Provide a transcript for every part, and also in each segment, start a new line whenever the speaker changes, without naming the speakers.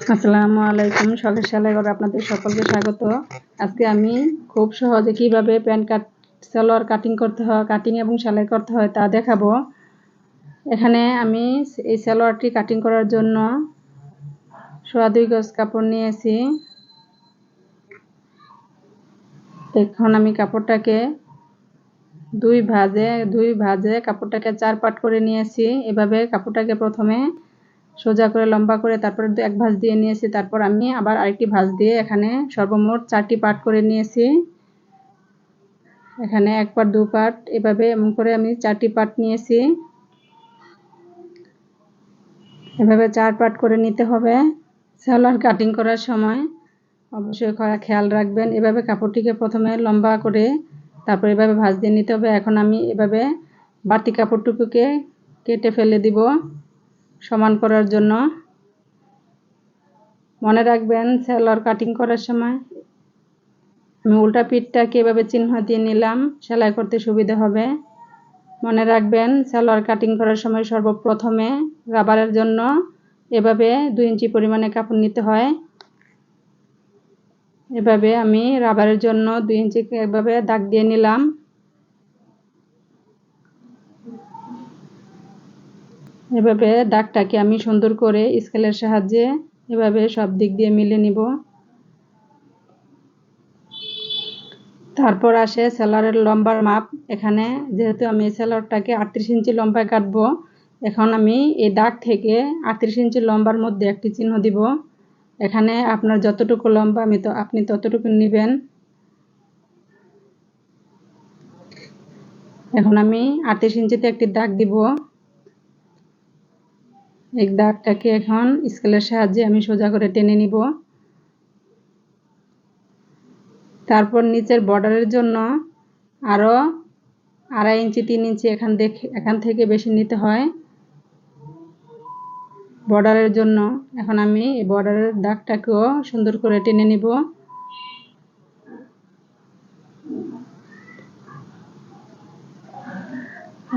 আসসালামু আলাইকুম সেলাই ঘরে আপনাদের সকলকে স্বাগত। আজকে আমি খুব সহজে কীভাবে প্যান্ট কাট, সালোয়ার কাটিং করতে হয় কাটিং এবং সেলাই করতে হয় তা দেখাবো। এখানে আমি এই সালোয়ারটি কাটিং করার জন্য সোয়া দুই গজ কাপড় নিয়েছি। এখন আমি কাপড়টাকে দুই ভাজে দুই ভাজে কাপড়টাকে চার পাট করে নিয়েছি। এভাবে কাপড়টাকে প্রথমে সোজা করে, লম্বা করে, তারপরে এক ভাঁজ দিয়ে নিয়েছি। তারপর আমি আবার আরেকটি ভাঁজ দিয়ে এখানে সর্বমোট চারটি পাট করে নিয়েছি। এখানে এক পাট দু পাট এভাবে এমন করে আমি চারটি পাট নিয়েছি। এভাবে চার পাট করে নিতে হবে। সালোয়ার কাটিং করার সময় অবশ্যই খেয়াল রাখবেন। এভাবে কাপড়টিকে প্রথমে লম্বা করে তারপর এভাবে ভাঁজ দিয়ে নিতে হবে। এখন আমি এভাবে বাড়তি কাপড়টুকুকে কেটে ফেলে দিব। সমান করার জন্য। মনে রাখবেন সেলোয়ার কাটিং করার সময় আমি উল্টা পিঠটাকে এভাবে চিহ্ন দিয়ে নিলাম, সেলাই করতে সুবিধা হবে। মনে রাখবেন সেলোয়ার কাটিং করার সময় সর্বপ্রথমে রাবারের জন্য এভাবে দুই ইঞ্চি পরিমাণে কাপড় নিতে হয়। এভাবে আমি রাবারের জন্য দুই ইঞ্চি এভাবে দাগ দিয়ে নিলাম। এভাবে দাগটাকে আমি সুন্দর করে স্কেলের সাহায্যে এভাবে সব দিক দিয়ে মিলে নিব। তারপর আসে সেলারের লম্বার মাপ। এখানে যেহেতু আমি সেলারটাকে আটত্রিশ ইঞ্চি লম্বায় কাটবো, এখন আমি এই দাগ থেকে আটত্রিশ ইঞ্চি লম্বার মধ্যে একটি চিহ্ন দিব। এখানে আপনার যতটুকু লম্বা, আমি তো, আপনি ততটুকু নেবেন। এখন আমি আটত্রিশ ইঞ্চিতে একটি দাগ দিব। এই দাগটাকে এখন স্কেলের সাহায্যে আমি সোজা করে টেনে নিব। তারপর নিচের বর্ডারের জন্য আরও আড়াই ইঞ্চি, তিন ইঞ্চি এখান দেখে, এখান থেকে বেশি নিতে হয়। বর্ডারের জন্য এখন আমি এই বর্ডারের দাগটাকেও সুন্দর করে টেনে নিব।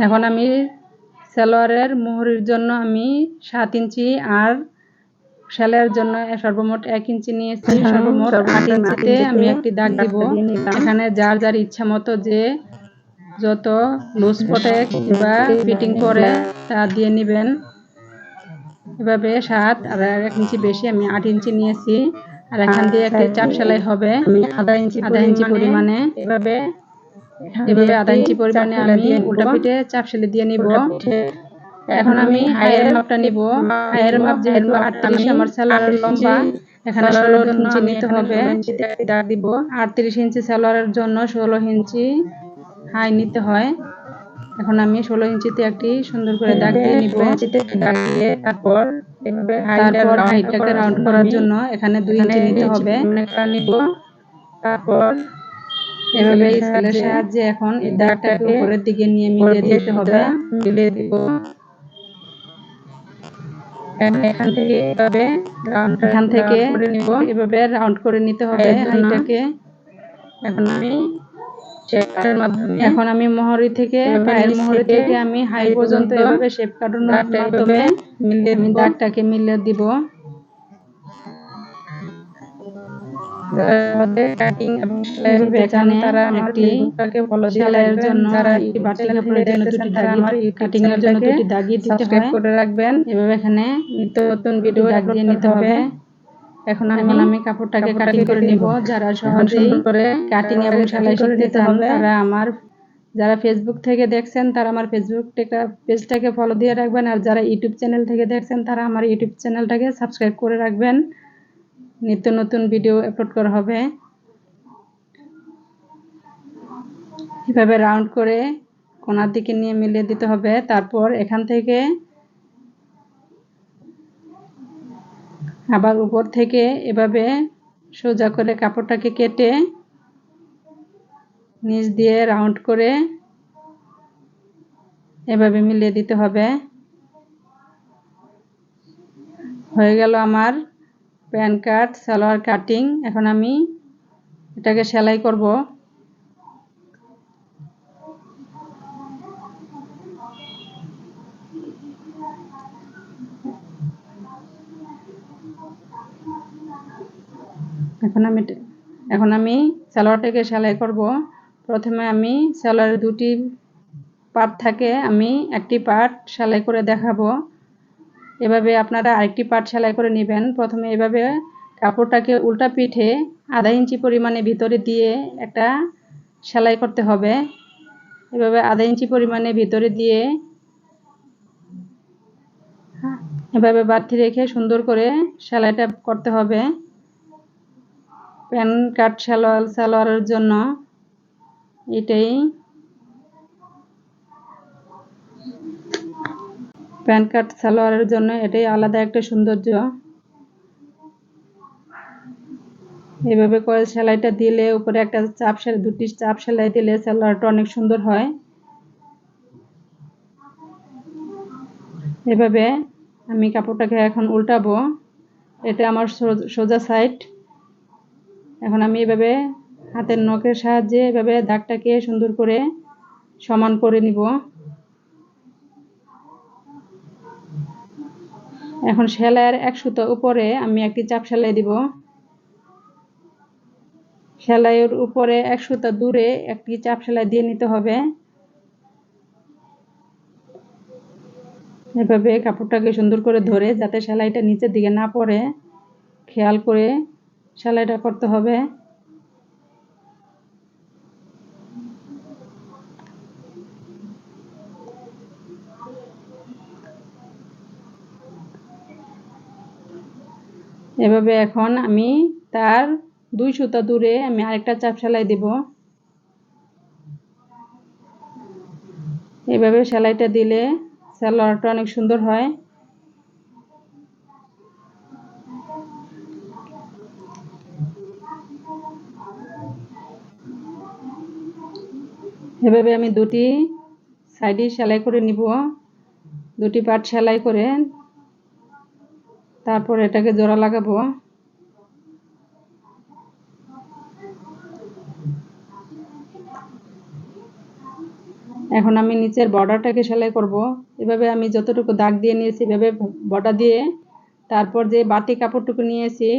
এখন আমি সালোয়ারের মোহরির জন্য আমি সাত ইঞ্চি আর সেলাইয়ের জন্য সর্বমোট এক ইঞ্চি নিয়েছি। সর্বমোট আট ইঞ্চিতে আমি একটি দাগ দিব। এখানে যার যার ইচ্ছা মতো যে যত লুজ পটে বা ফিটিং করে তা দিয়ে নেবেন। এভাবে সাত আর এক ইঞ্চি বেশি আমি আট ইঞ্চি নিয়েছি। আর এখান দিয়ে একটি চাপ সেলাই হবে। আধা ইঞ্চি আধা ইঞ্চি পরিমাণে এভাবে এভাবে আধা ইঞ্চি পরিমাণে আমি উল্টা পিঠে চাপ সেলাই দিয়ে নিব। এখন আমি হাইয়ের মাপটা নিব। হাইয়ের মাপ যেহেতু আটত্রিশ আমার সালোয়ারের লম্বা এখানে ষোলো ইঞ্চি নিতে হবে। দাগ দিব। আটত্রিশ ইঞ্চি সালোয়ারের জন্য ষোলো ইঞ্চি হাই নিতে হয়। এখন আমি ষোলো ইঞ্চিতে একটি সুন্দর করে দাগ দিয়ে নিব। দাগ দিয়ে তারপর তারপর হাইটটাকে রাউন্ড করার জন্য এখানে দুই ইঞ্চি নিতে হবে। নিব। তারপর এভাবে স্কেলের সাহায্যে এখন এই দাগটাকে উপরের দিকে নিয়ে মিলিয়ে দিতে হবে। মিলিয়ে দিব। এখান থেকে এভাবে এখান থেকে এভাবে রাউন্ড করে নিতে হবে হাইটাকে এখন আমি এখন আমি মোহরি থেকে পায়ের মোহরি থেকে আমি হাই পর্যন্ত এভাবে শেপ কাটানোর মাধ্যমে মিলিয়ে দাগটাকে মিলিয়ে দিব। কাটিং এবং এখানে তারা একটি ফলো সেলাইয়ের জন্য যারা বাটি কাপড়ের জন্য দুটি দাগি কাটিং এর জন্য দুটি দাগি দিতে হয়। করে রাখবেন। এভাবে এখানে নিত্য নতুন ভিডিও নিতে হবে। এখন এখন আমি কাপড়টাকে কাটিং করে নিব। যারা সহজেই করে কাটিং এবং সেলাই শিখতে চান তারা আমার যারা ফেসবুক থেকে দেখছেন তারা আমার ফেসবুক পেজটাকে ফলো দিয়ে রাখবেন। আর যারা ইউটিউব চ্যানেল থেকে দেখছেন তারা আমার ইউটিউব চ্যানেলটাকে সাবস্ক্রাইব করে রাখবেন। নিত্য নতুন ভিডিও আপলোড করা হবে। এভাবে রাউন্ড করে কোনার দিকে নিয়ে মিলিয়ে দিতে হবে। তারপর এখান থেকে আবার উপর থেকে এভাবে সোজা করে কাপড়টাকে কেটে নিচ দিয়ে রাউন্ড করে এভাবে মিলিয়ে দিতে হবে। হয়ে গেল আমার প্যান কাট সালোয়ার কাটিং। এখন আমি এটাকে সেলাই করব। এখন আমি এখন আমি সালোয়ারটাকে সেলাই করব। প্রথমে আমি সালোয়ারের দুটি পার্ট থাকে, আমি একটি পার্ট সেলাই করে দেখাবো। এভাবে আপনারা আরেকটি পাট সেলাই করে নেবেন। প্রথমে এভাবে কাপড়টাকে উল্টা পিঠে আধা ইঞ্চি পরিমাণে ভিতরে দিয়ে একটা সেলাই করতে হবে। এভাবে আধা ইঞ্চি পরিমাণে ভিতরে দিয়ে এভাবে বাড়তি রেখে সুন্দর করে সেলাইটা করতে হবে। প্যান কাট সালোয়ার, সালোয়ারের জন্য এটাই প্যান কাট সালোয়ারের জন্য এটাই আলাদা একটা সৌন্দর্য। এভাবে করে সেলাইটা দিলে উপরে একটা চাপ সেলাই দুটি চাপ সেলাই দিলে সালোয়ারটা অনেক সুন্দর হয়। এভাবে আমি কাপড়টাকে এখন উল্টাবো। এটা আমার সোজা সাইড। এখন আমি এভাবে হাতের নখের সাহায্যে এভাবে দাগটাকে সুন্দর করে সমান করে নিব। এখন সেলাইয়ের এক সুতো উপরে আমি একটি চাপ সেলাই দিব। সেলাইয়ের উপরে এক সুতো দূরে একটি চাপ সেলাই দিয়ে নিতে হবে। এভাবে কাপড়টাকে সুন্দর করে ধরে যাতে সেলাইটা নিচের দিকে না পড়ে, খেয়াল করে সেলাইটা করতে হবে। এভাবে এখন আমি তার দুই সুতা দূরে আমি আরেকটা চাপ সেলাই দেব। এভাবে সেলাইটা দিলে সালোয়ারটা অনেক সুন্দর হয়। এভাবে আমি দুটি সাইডে সেলাই করে নিব। দুটি পাট সেলাই করে তারপর এটাকে জোড়া লাগাবো। এখন আমি নিচের বর্ডারটাকে সেলাই করব। এভাবে আমি যতটুকু দাগ দিয়ে নিয়েছি, এভাবে বর্ডার দিয়ে তারপর যে বাতি কাপড়টুকু নিয়েছি,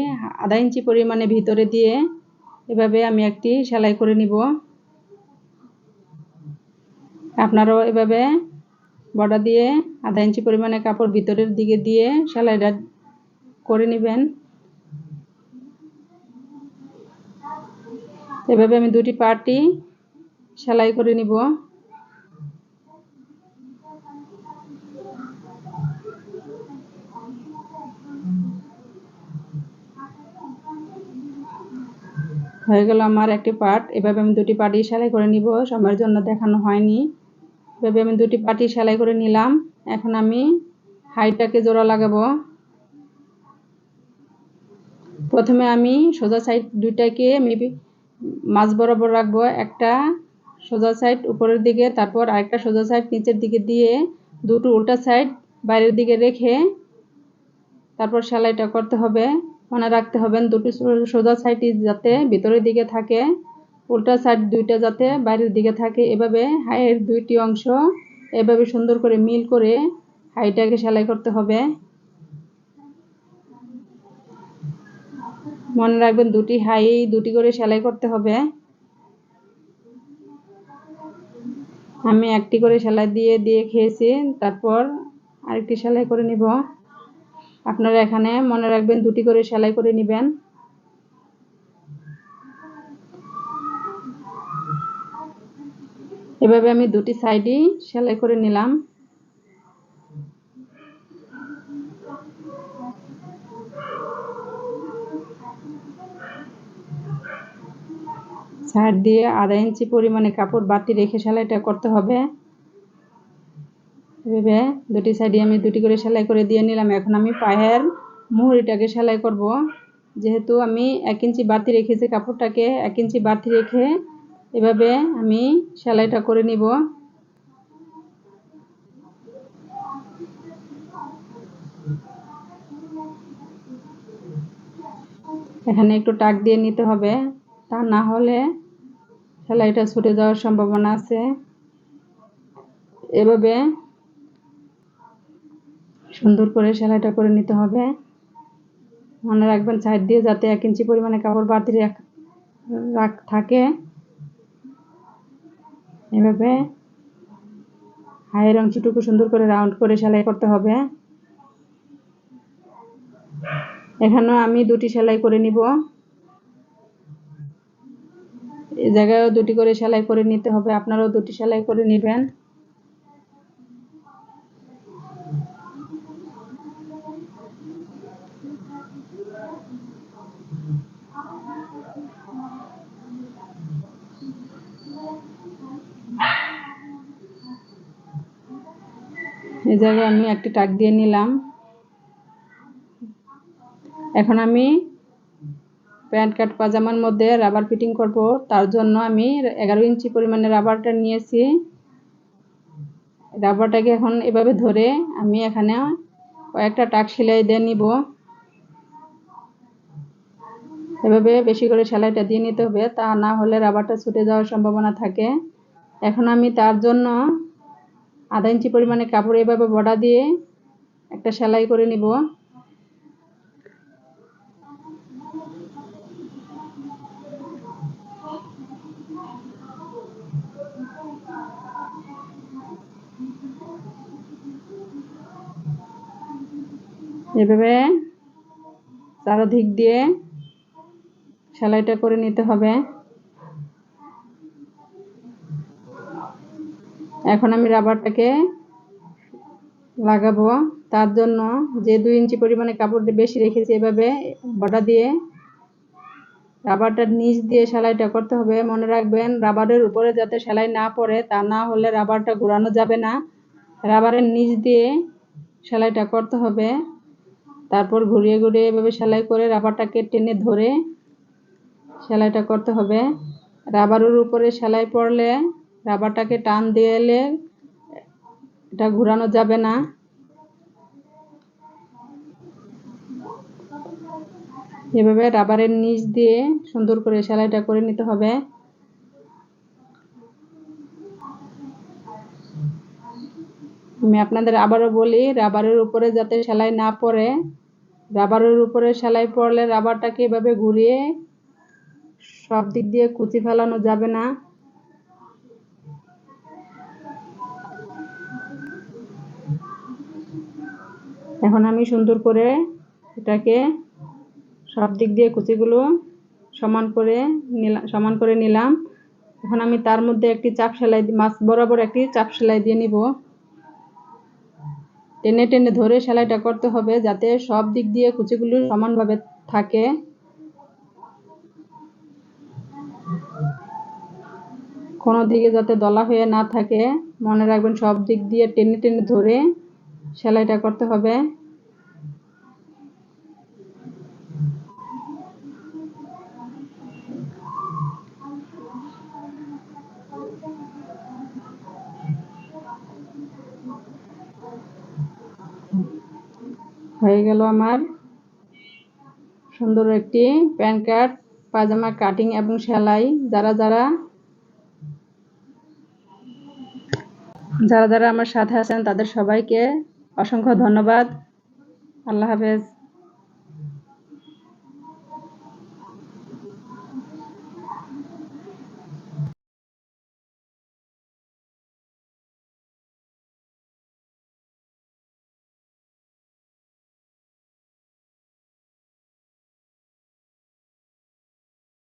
আধা ইঞ্চি পরিমাণে ভিতরে দিয়ে এভাবে আমি একটি সেলাই করে নিব। আপনারাও এভাবে বর্ডার দিয়ে আধা ইঞ্চি পরিমাণে কাপড় ভিতরের দিকে দিয়ে সেলাইটা করে নেবেন। এভাবে আমি দুটি পার্টি সেলাই করে নিব। হয়ে গেল আমার একটি পার্ট এভাবে আমি দুটি পার্টি সেলাই করে নিব। সময়ের জন্য দেখানো হয়নি। এভাবে আমি দুটি পার্টি সেলাই করে নিলাম। এখন আমি হাইটটাকে জোড়া লাগাবো। প্রথমে আমি সোজা সাইড দুইটাকে মেবি মাছ বরাবর রাখব, একটা সোজা সাইড উপরের দিকে, তারপর আরেকটা সোজা সাইড নিচের দিকে দিয়ে দুটো উল্টা সাইড বাইরের দিকে রেখে তারপর সেলাইটা করতে হবে মনে রাখতে হবে দুটি সোজা সাইডই যাতে ভিতরের দিকে থাকে, উল্টা সাইড দুইটা যাতে বাইরের দিকে থাকে, এভাবে হাইয়ের দুইটি অংশ এভাবে সুন্দর করে মিল করে হাইটাকে সেলাই করতে হবে। মনে রাখবেন দুটি হাই, দুটি করে সেলাই করতে হবে। আমি একটি করে সেলাই দিয়ে দিয়ে খেয়েছি। তারপর আরেকটি সেলাই করে নিব। আপনারা এখানে মনে রাখবেন দুটি করে সেলাই করে নেবেন। এভাবে আমি দুটি সাইডই সেলাই করে নিলাম। সাইড দিয়ে আধা ইঞ্চি পরিমাণে কাপড় বাতি রেখে সেলাইটা করতে হবে। এভাবে দুটি সাইডে আমি দুটি করে সেলাই করে দিয়ে নিলাম। এখন আমি পায়ের মুহুরিটাকে সেলাই করব। যেহেতু আমি এক ইঞ্চি বাতি রেখেছি কাপড়টাকে, এক ইঞ্চি বাতি রেখে এভাবে আমি সেলাইটা করে নিব। এখানে একটু টাক দিয়ে নিতে হবে। তা না হলে সেলাইটা ছুটে যাওয়ার সম্ভাবনা আছে। এভাবে সুন্দর করে সেলাইটা করে নিতে হবে। মনে রাখবেন, সাইড দিয়ে যাতে এক ইঞ্চি পরিমাণে কাপড় বাড়তি রাখ থাকে। এভাবে হায়ের অংশটুকু সুন্দর করে রাউন্ড করে সেলাই করতে হবে। এখানেও আমি দুটি সেলাই করে নিব এই জায়গায়ও দুটি করে সেলাই করে নিতে হবে, আপনারাও দুটি সেলাই করে নেবেন। এই জায়গায় আমি একটি টাক দিয়ে নিলাম। এখন আমি প্যান্ট কাট পাজামার মধ্যে রাবার ফিটিং করব। তার জন্য আমি এগারো ইঞ্চি পরিমাণে রাবারটা নিয়েছি। রাবারটাকে এখন এভাবে ধরে আমি এখানে কয়েকটা টাক সেলাই দিয়ে নিব। এভাবে বেশি করে সেলাইটা দিয়ে নিতে হবে, তা না হলে রাবারটা ছুটে যাওয়ার সম্ভাবনা থাকে। এখন আমি তার জন্য আধা ইঞ্চি পরিমাণে কাপড় এভাবে বড়া দিয়ে একটা সেলাই করে নিব। এভাবে চারদিক দিয়ে সেলাইটা করে নিতে হবে। এখন আমি রাবারটাকে লাগাবো। তার জন্য যে দুই ইঞ্চি পরিমাণে কাপড় বেশি রেখেছি, এভাবে বটা দিয়ে রাবারটার নিচ দিয়ে সেলাইটা করতে হবে। মনে রাখবেন, রাবারের উপরে যাতে সেলাই না পড়ে, তা না হলে রাবারটা ঘোরানো যাবে না। রাবারের নিচ দিয়ে সেলাইটা করতে হবে। তারপর ঘুরিয়ে ঘুরিয়ে এভাবে সেলাই করে রাবারটাকে টেনে ধরে সেলাইটা করতে হবে। রাবারের উপরে সেলাই পড়লে রাবারটাকে টান দিয়ে এলে এটা ঘোরানো যাবে না। এভাবে রাবারের নিচ দিয়ে সুন্দর করে সেলাইটা করে নিতে হবে। আমি আপনাদের আবারও বলি, রাবারের উপরে যাতে সেলাই না পড়ে, রাবারের উপরে সেলাই পড়লে রাবারটাকে এভাবে ঘুরিয়ে সব দিক দিয়ে কুচি ফেলানো যাবে না। এখন আমি সুন্দর করে এটাকে সব দিক দিয়ে কুচিগুলো সমান করে নিলাম সমান করে নিলাম। এখন আমি তার মধ্যে একটি চাপ সেলাই মাছ বরাবর একটি চাপ সেলাই দিয়ে নিব। টেনে টেনে ধরে সেলাইটা করতে হবে যাতে সব দিক দিয়ে কুচিগুলো সমানভাবে থাকে। কোনো দিকে যাতে দলা হয়ে না থাকে, মনে রাখবেন সব দিক দিয়ে টেনে টেনে ধরে সেলাইটা করতে হবে। হয়ে গেল আমার সুন্দর একটি প্যান্ট কার্ড পাজামা কাটিং এবং সেলাই। যারা যারা যারা যারা আমার সাথে আছেন, তাদের সবাইকে অসংখ্য ধন্যবাদ। আল্লাহ হাফেজ।